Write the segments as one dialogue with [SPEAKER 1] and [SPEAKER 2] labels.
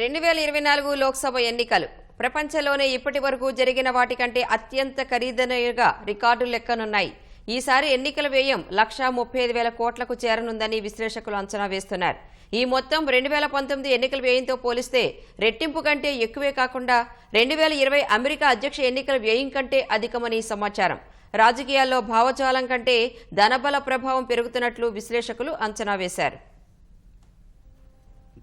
[SPEAKER 1] రెండు వేల ఇరవై నాలుగు లోక్సభ ఎన్నికలు. ప్రపంచంలోనే ఇప్పటి వరకు జరిగిన వాటికంటే అత్యంత ఖరీదైనగా రికార్డులు లెక్కనున్నాయి. ఈసారి ఎన్నికల వ్యయం లక్షా ముప్పై ఐదు వేల కోట్లకు చేరనుందని విశ్లేషకులు అంచనా వేస్తున్నారు. ఈ మొత్తం రెండు వేల పంతొమ్మిది ఎన్నికల వ్యయంతో పోలిస్తే రెట్టింపు కంటే ఎక్కువే కాకుండా రెండు వేల ఇరవై అమెరికా అధ్యక్ష ఎన్నికల వ్యయం కంటే అధికమని సమాచారం. రాజకీయాల్లో భావజాలం కంటే ధనబల ప్రభావం పెరుగుతున్నట్లు విశ్లేషకులు అంచనా వేశారు.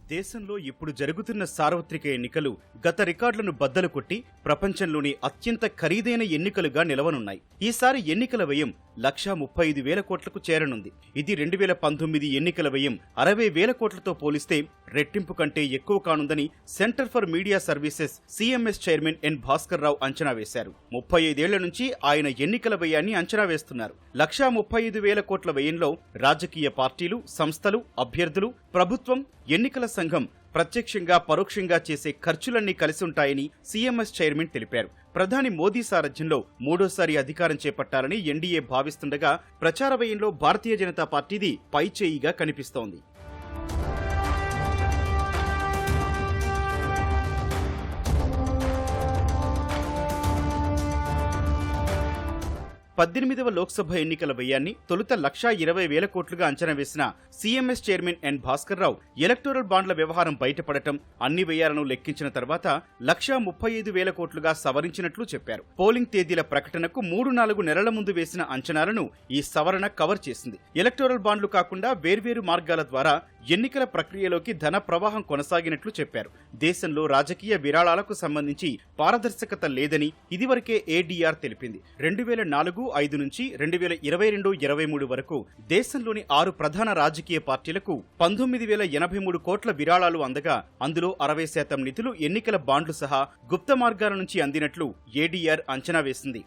[SPEAKER 2] దేశంలో ఇప్పుడు జరుగుతున్న సార్వత్రిక ఎన్నికలు గత రికార్డులను బద్దలు కొట్టి ప్రపంచంలోని అత్యంత ఖరీదైన ఎన్నికలుగా నిలవనున్నాయి. ఈసారి ఎన్నికల వ్యయం లక్షా ముప్పై ఐదు వేల కోట్లకు చేరనుంది. ఇది రెండు వేల పంతొమ్మిది ఎన్నికల వ్యయం అరవై వేల కోట్లతో పోలిస్తే రెట్టింపు కంటే ఎక్కువ కానుందని centre for media services CMS chairman N Bhaskar Rao అంచనా వేశారు. ముప్పై ఐదేళ్ళ నుంచి ఆయన ఎన్నికల వ్యయాన్ని అంచనా వేస్తున్నారు. లక్షా ముప్పై ఐదు వేల కోట్ల వ్యయంలో రాజకీయ పార్టీలు సంస్థలు అభ్యర్థులు ప్రభుత్వం ఎన్నికల సంఘం ప్రత్యక్షంగా పరోక్షంగా చేసే ఖర్చులన్నీ కలిసి ఉంటాయని సీఎంఎస్ చైర్మన్ తెలిపారు. ప్రధాని మోదీ సారథ్యంలో మూడోసారి అధికారం చేపట్టాలని ఎన్డీఏ భావిస్తుండగా ప్రచార వ్యయంలో భారతీయ జనతా పార్టీది పైచేయిగా కనిపిస్తోంది. పద్దెనిమిదవ లోక్సభ ఎన్నికల వ్యయాన్ని తొలుత లక్షా ఇరవై వేల కోట్లుగా అంచనా వేసిన CMS chairman N Bhaskar Rao electoral బాండ్ల వ్యవహారం బయటపడటం అన్ని వ్యయాలను లెక్కించిన తర్వాత లక్షా ముప్పై ఐదు వేల కోట్లుగా సవరించినట్లు చెప్పారు. పోలింగ్ తేదీల ప్రకటనకు మూడు నాలుగు నెలల ముందు వేసిన అంచనాలను ఈ సవరణ కవర్ చేసింది. ఎలక్టోరల్ బాండ్లు కాకుండా వేర్వేరు మార్గాల ద్వారా ఎన్నికల ప్రక్రియలోకి ధన ప్రవాహం కొనసాగినట్లు చెప్పారు. దేశంలో రాజకీయ విరాళాలకు సంబంధించి పారదర్శకత లేదని ఇదివరకే ఏడీఆర్ తెలిపింది. రెండు వేల నాలుగు ఐదు నుంచి రెండు వేల ఇరవై రెండు ఇరవై మూడు వరకు దేశంలోని ఆరు ప్రధాన రాజకీయ పార్టీలకు పంతొమ్మిది వేల ఎనభై మూడు కోట్ల విరాళాలు అందగా అందులో అరవై శాతం నిధులు ఎన్నికల బాండ్లు సహా గుప్త మార్గాల నుంచి అందినట్లు ఏడీఆర్ అంచనా వేసింది.